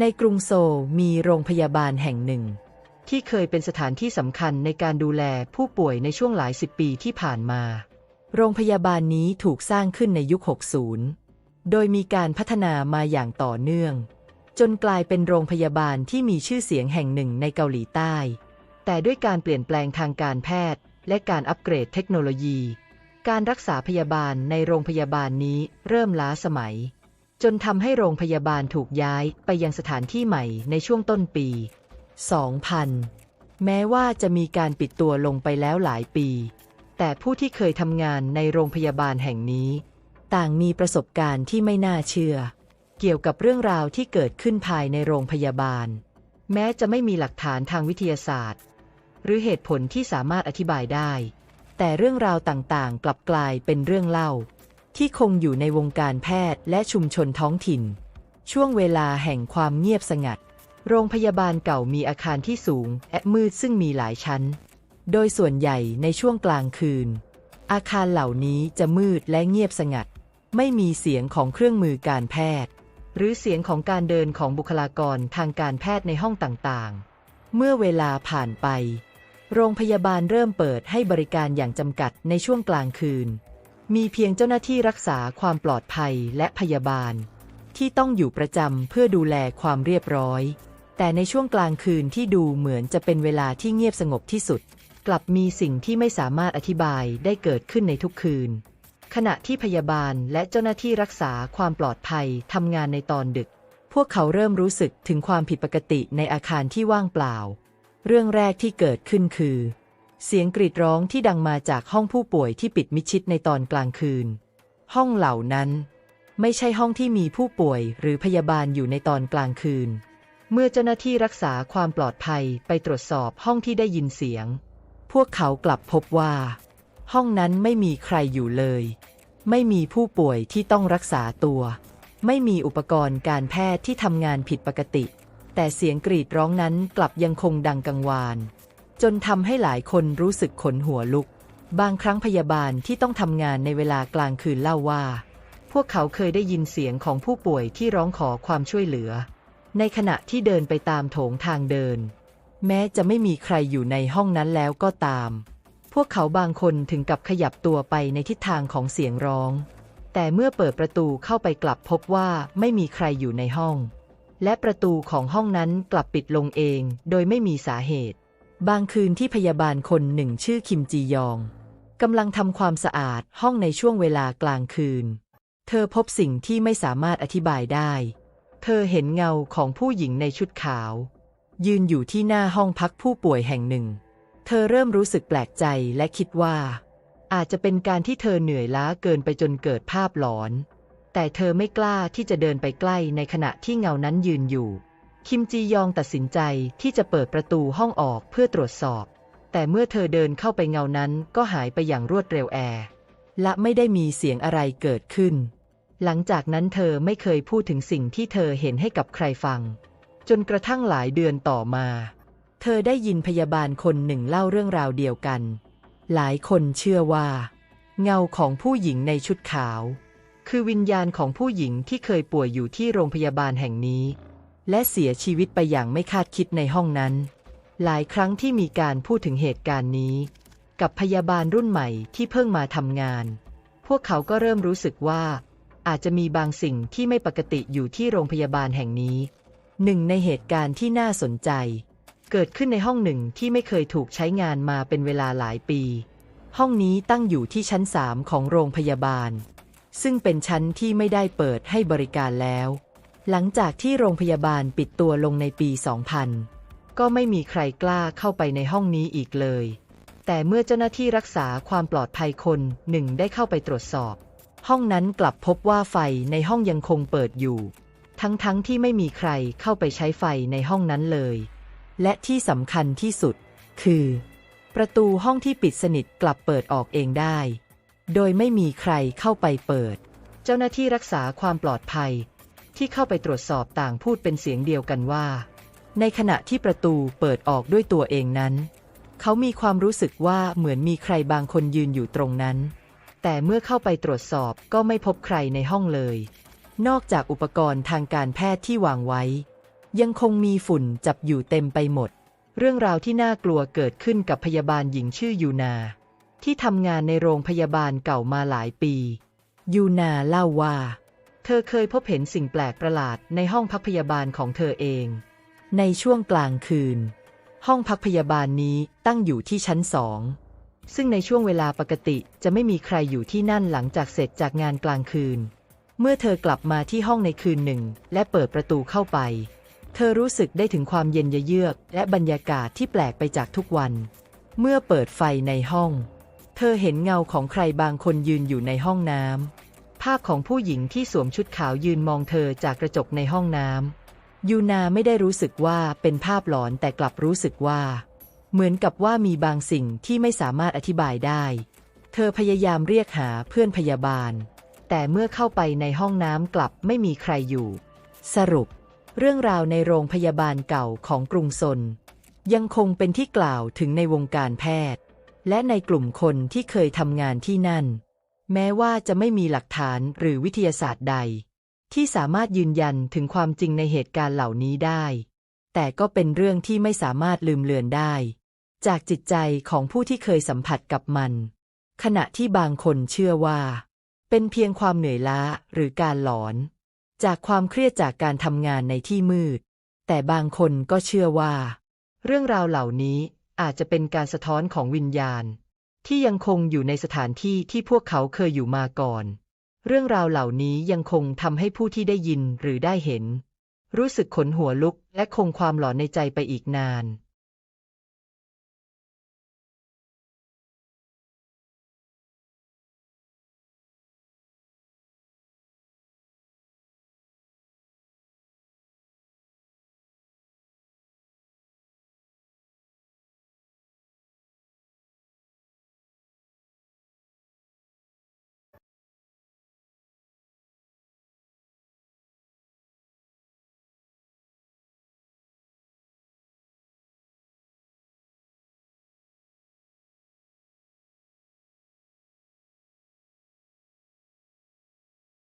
ในกรุงโซลมีโรงพยาบาลแห่งหนึ่ง ที่เคยเป็นสถานที่สำคัญในการดูแลผู้ป่วยในช่วงหลายสิบปีที่ผ่านมา โรงพยาบาลนี้ถูกสร้างขึ้นในยุค 60 โดยมีการพัฒนามาอย่างต่อเนื่อง จนกลายเป็นโรงพยาบาลที่มีชื่อเสียงแห่งหนึ่งในเกาหลีใต้ แต่ด้วยการเปลี่ยนแปลงทางการแพทย์ และการอัปเกรดเทคโนโลยี การรักษาพยาบาลในโรงพยาบาลนี้เริ่มล้าสมัย จนทำให้โรงพยาบาลถูกย้ายไปยังสถานที่ใหม่ในช่วงต้นปี 2000 แม้ว่าจะมีการปิดตัวลงไปแล้วหลายปี แต่ผู้ที่เคยทำงานในโรงพยาบาลแห่งนี้ ต่างมีประสบการณ์ที่ไม่น่าเชื่อ เกี่ยวกับเรื่องราวที่เกิดขึ้นภายในโรงพยาบาล แม้จะไม่มีหลักฐานทางวิทยาศาสตร์ หรือเหตุผลที่สามารถอธิบายได้ แต่เรื่องราวต่างๆ กลับกลายเป็นเรื่องเล่า ที่คงอยู่ในวงการแพทย์และชุมชนท้องถิ่น ช่วงเวลาแห่งความเงียบสงัด โรงพยาบาลเก่ามีอาคารที่สูงและมืดซึ่งมีหลายชั้น โดยส่วนใหญ่ในช่วงกลางคืน อาคารเหล่านี้จะมืดและเงียบสงัด ไม่มีเสียงของเครื่องมือการแพทย์ หรือเสียงของการเดินของบุคลากรทางการแพทย์ในห้องต่างๆ เมื่อเวลาผ่านไป โรงพยาบาลเริ่มเปิดให้บริการอย่างจำกัดในช่วงกลางคืน มีเพียงเจ้าหน้าที่รักษาความปลอดภัยและพยาบาล ที่ต้องอยู่ประจำเพื่อดูแลความเรียบร้อย แต่ในช่วงกลางคืนที่ดูเหมือนจะเป็นเวลาที่เงียบสงบที่สุด กลับมีสิ่งที่ไม่สามารถอธิบายได้เกิดขึ้นในทุกคืน ขณะที่พยาบาลและเจ้าหน้าที่รักษาความปลอดภัยทำงานในตอนดึก พวกเขาเริ่มรู้สึกถึงความผิดปกติในอาคารที่ว่างเปล่า เรื่องแรกที่เกิดขึ้นคือ เสียงกรีดร้องที่ดังมาจากห้องผู้ป่วยที่ปิดมิชิดในตอนกลางคืน ห้องเหล่านั้น ไม่ใช่ห้องที่มีผู้ป่วยหรือพยาบาลอยู่ในตอนกลางคืน เมื่อเจ้าหน้าที่รักษาความปลอดภัยไปตรวจสอบห้องที่ได้ยินเสียง พวกเขากลับพบว่า ห้องนั้นไม่มีใครอยู่เลย ไม่มีผู้ป่วยที่ต้องรักษาตัว ไม่มีอุปกรณ์การแพทย์ที่ทำงานผิดปกติ แต่เสียงกรีดร้องนั้นกลับยังคงดังกังวาน จนทำให้หลายคนรู้สึกขนหัวลุก บางครั้งพยาบาลที่ต้องทำงานในเวลากลางคืนเล่าว่า พวกเขาเคยได้ยินเสียงของผู้ป่วยที่ร้องขอความช่วยเหลือ ในขณะที่เดินไปตามโถงทางเดิน แม้จะไม่มีใครอยู่ในห้องนั้นแล้วก็ตาม พวกเขาบางคนถึงกับขยับตัวไปในทิศทางของเสียงร้อง แต่เมื่อเปิดประตูเข้าไปกลับพบว่าไม่มีใครอยู่ในห้อง และประตูของห้องนั้นกลับปิดลงเองโดยไม่มีสาเหตุ บางคืนที่พยาบาลคนหนึ่งชื่อคิมจียองกำลังทำความสะอาดห้องในช่วงเวลากลางคืน เธอพบสิ่งที่ไม่สามารถอธิบายได้ เธอเห็นเงาของผู้หญิงในชุดขาว ยืนอยู่ที่หน้าห้องพักผู้ป่วยแห่งหนึ่ง เธอเริ่มรู้สึกแปลกใจและคิดว่า อาจจะเป็นการที่เธอเหนื่อยล้าเกินไปจนเกิดภาพหลอน แต่เธอไม่กล้าที่จะเดินไปใกล้ในขณะที่เงานั้นยืนอยู่ คิมจียองตัดสินใจที่จะเปิดประตูห้องออกเพื่อตรวจสอบ แต่เมื่อเธอเดินเข้าไปเงานั้นก็หายไปอย่างรวดเร็วแอร์และไม่ได้มีเสียงอะไรเกิดขึ้น หลังจากนั้นเธอไม่เคยพูดถึงสิ่งที่เธอเห็นให้กับใครฟัง จนกระทั่งหลายเดือนต่อมา เธอได้ยินพยาบาลคนหนึ่งเล่าเรื่องราวเดียวกัน หลายคนเชื่อว่า เงาของผู้หญิงในชุดขาว คือวิญญาณของผู้หญิงที่เคยป่วยอยู่ที่โรงพยาบาลแห่งนี้ และเสียชีวิตไปอย่างไม่คาดคิดในห้องนั้น หลายครั้งที่มีการพูดถึงเหตุการณ์นี้ กับพยาบาลรุ่นใหม่ที่เพิ่งมาทำงาน พวกเขาก็เริ่มรู้สึกว่า อาจจะมีบางสิ่งที่ไม่ปกติอยู่ที่โรงพยาบาลแห่งนี้ หนึ่งในเหตุการณ์ที่น่าสนใจ เกิดขึ้นในห้องหนึ่งที่ไม่เคยถูกใช้งานมาเป็นเวลาหลายปี ห้องนี้ตั้งอยู่ที่ชั้นสามของโรงพยาบาล ซึ่งเป็นชั้นที่ไม่ได้เปิดให้บริการแล้ว หลังจากที่โรงพยาบาลปิดตัวลงในปี 2000 ก็ไม่มีใครกล้าเข้าไปในห้องนี้อีกเลย แต่เมื่อเจ้าหน้าที่รักษาความปลอดภัยคนหนึ่งได้เข้าไปตรวจสอบ ห้องนั้นกลับพบว่าไฟในห้องยังคงเปิดอยู่ ทั้งๆทที่ไม่มีใครเข้าไปใช้ไฟในห้องนั้นเลย และที่สำคัญที่สุด คือ ประตูห้องที่ปิดสนิทกลับเปิดออกเองได้ โดยไม่มีใครเข้าไปเปิด เจ้าหน้าที่รักษาความปลอดภัย ที่เข้าไปตรวจสอบต่างพูดเป็นเสียงเดียวกันว่า ในขณะที่ประตูเปิดออกด้วยตัวเองนั้น เขามีความรู้สึกว่าเหมือนมีใครบางคนยืนอยู่ตรงนั้น แต่เมื่อเข้าไปตรวจสอบก็ไม่พบใครในห้องเลย นอกจากอุปกรณ์ทางการแพทย์ที่วางไว้ ยังคงมีฝุ่นจับอยู่เต็มไปหมด เรื่องราวที่น่ากลัวเกิดขึ้นกับพยาบาลหญิงชื่อยูนา ที่ทำงานในโรงพยาบาลเก่ามาหลายปี ยูนาเล่าว่า เธอเคยพบเห็นสิ่งแปลกประหลาดในห้องพักพยาบาลของเธอเอง ในช่วงกลางคืน ห้องพักพยาบาลนี้ตั้งอยู่ที่ชั้นสอง ซึ่งในช่วงเวลาปกติจะไม่มีใครอยู่ที่นั่นหลังจากเสร็จจากงานกลางคืน เมื่อเธอกลับมาที่ห้องในคืนหนึ่ง และเปิดประตูเข้าไป เธอรู้สึกได้ถึงความเย็นเยือก และบรรยากาศที่แปลกไปจากทุกวัน เมื่อเปิดไฟในห้อง เธอเห็นเงาของใครบางคนยืนอยู่ในห้องน้ำ ภาพของผู้หญิงที่สวมชุดขาวยืนมองเธอจากกระจกในห้องน้ำยูนาไม่ได้รู้สึกว่าเป็นภาพหลอนแต่กลับรู้สึกว่า เหมือนกับว่ามีบางสิ่งที่ไม่สามารถอธิบายได้ เธอพยายามเรียกหาเพื่อนพยาบาล แต่เมื่อเข้าไปในห้องน้ำกลับไม่มีใครอยู่ สรุป เรื่องราวในโรงพยาบาลเก่าของกรุงซนยังคงเป็นที่กล่าวถึงในวงการแพทย์ และในกลุ่มคนที่เคยทำงานที่นั่น แม้ว่าจะไม่มีหลักฐานหรือวิทยาศาสตร์ใด ที่สามารถยืนยันถึงความจริงในเหตุการณ์เหล่านี้ได้ แต่ก็เป็นเรื่องที่ไม่สามารถลืมเลือนได้ จากจิตใจของผู้ที่เคยสัมผัสกับมัน ขณะที่บางคนเชื่อว่า เป็นเพียงความเหนื่อยล้าหรือการหลอน จากความเครียดจากการทำงานในที่มืด แต่บางคนก็เชื่อว่า เรื่องราวเหล่านี้อาจจะเป็นการสะท้อนของวิญญาณ ที่ยังคงอยู่ในสถานที่ที่พวกเขาเคยอยู่มาก่อน เรื่องราวเหล่านี้ยังคงทำให้ผู้ที่ได้ยินหรือได้เห็น รู้สึกขนหัวลุกและคงความหลอนในใจไปอีกนาน